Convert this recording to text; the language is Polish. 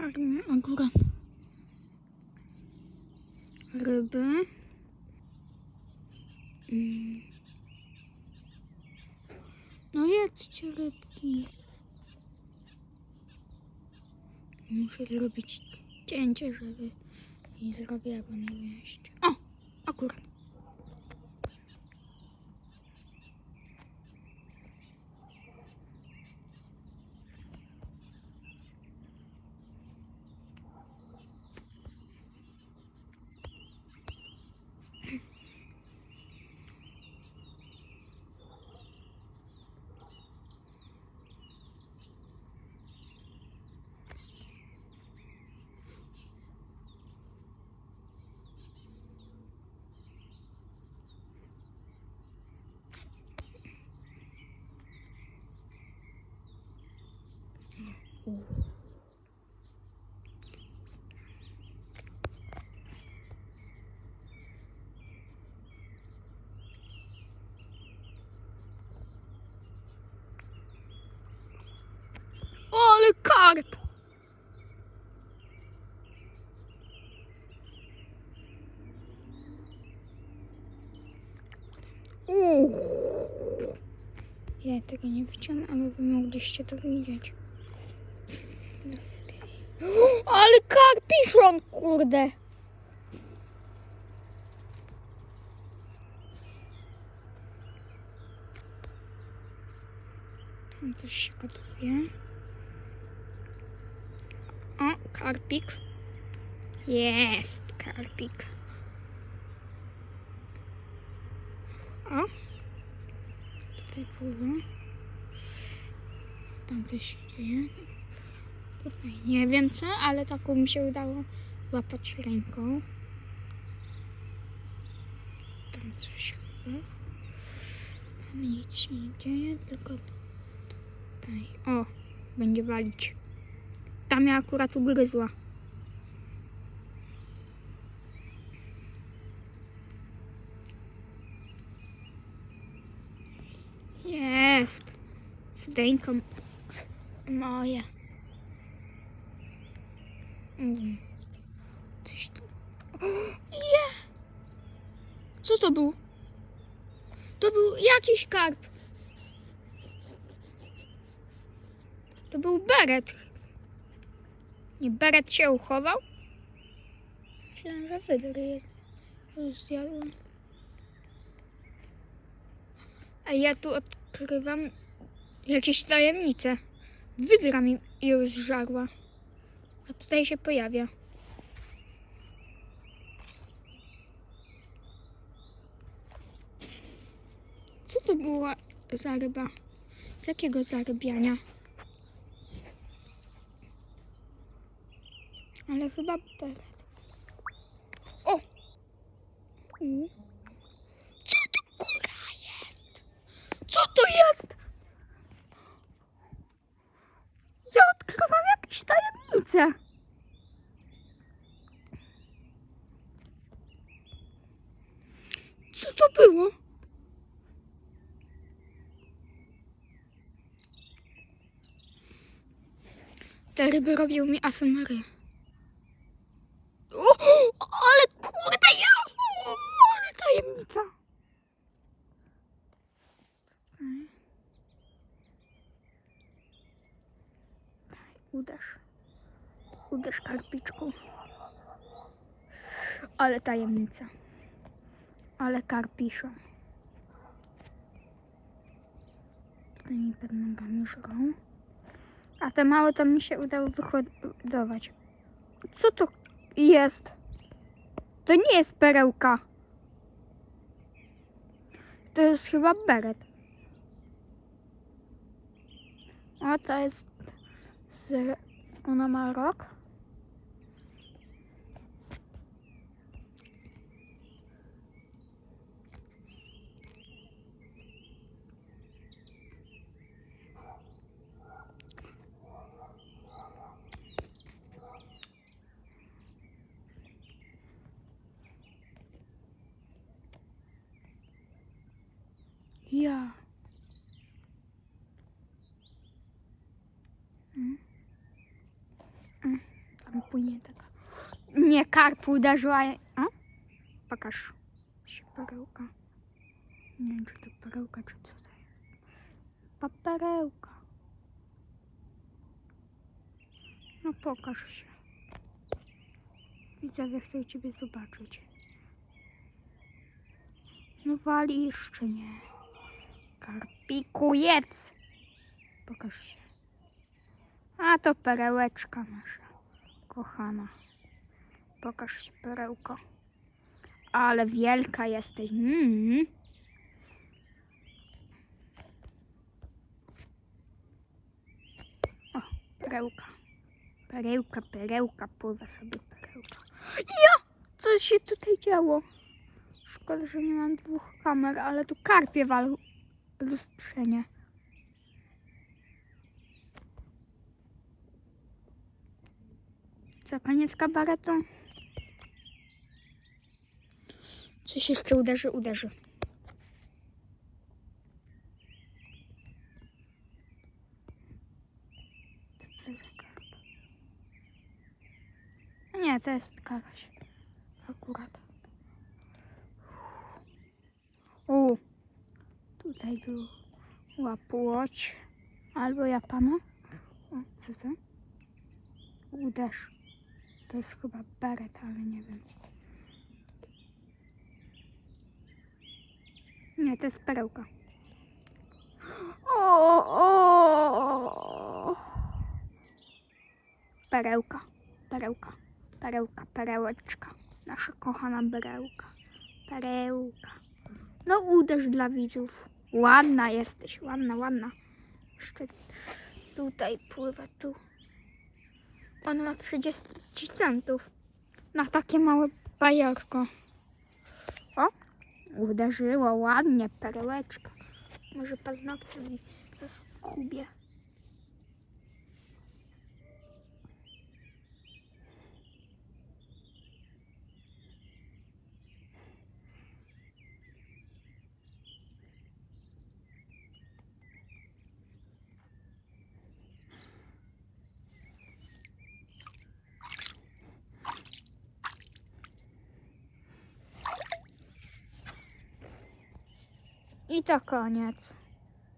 karmię akurat ryby. Mm. No jedzcie rybki. Muszę zrobić cięcie, żeby nie jak będę jeść. O! Akurat. Ale karp! Uuu. Ja tego nie widziałam, ale wy mogliście to widzieć. Ale karpiszon, kurde! Tam coś się gotuje. O, karpik. Jest karpik. O. Tutaj pływa. Tam coś się dzieje. Nie wiem co, ale taką mi się udało złapać ręką. Tam coś chyba. Tam nic się nie dzieje, tylko tutaj. O, będzie walić. Tam mnie akurat ugryzła. Jest. Cudeńko moje. Mm. Coś tu. Je! Co to był? To był jakiś karp. To był beret. Nie, beret się uchował? Myślałem, że wydry jest. Już zjadłem. A ja tu odkrywam jakieś tajemnice. Wydra mi już zżarła. A tutaj się pojawia. Co to była za ryba? Z jakiego zarybiania? Ale chyba beret. O! U. Co to kurwa jest? Co to jest? Ja odkrywam jakieś tajemnice. Co to było? Te ryby robią mi ASMR. O, ale kurde, ja, ale tajemnica. Uderz. Uderz karpiczku. Ale tajemnica. Ale karpiszą. Tutaj mi pod nogami żrą. A te małe to mi się udało wyhodować. Co to jest? To nie jest perełka. To jest chyba beret. O, to jest z... Ona ma rok. Ja. Mm. Mm. płynie taka. Nie, karp uderzyła. A? Pokaż się perełka. Nie wiem, czy to perełka, czy co to jest. Paperełka. No pokaż się. Widzowie chcę ciebie zobaczyć. No walisz czy nie? Karpiku jedz! Pokaż się. A to perełeczka nasza. Kochana. Pokaż się perełko. Ale wielka jesteś. Mm. O, perełka. Perełka, perełka, pływa sobie perełka. Ja! Co się tutaj działo? Szkoda, że nie mam dwóch kamer, ale tu karpie walą lustrzenie. Co, koniec kabaretu? Coś jeszcze uderzy, uderzy. A Nie, to jest karaś. Akurat. O, tutaj był łapłoć. Albo Japana. O, co to? Uderz. To jest chyba beret, ale nie wiem. Nie, to jest perełka. O, o. Perełka, perełka, perełka, perełeczka. Nasza kochana perełka. Perełka. No uderz dla widzów. Ładna jesteś, ładna, ładna. Jeszcze tutaj pływa tu. On ma 30 centów na takie małe bajerko. O, uderzyło ładnie, perełeczka. Może paznokcie mi zaskubie. I to koniec.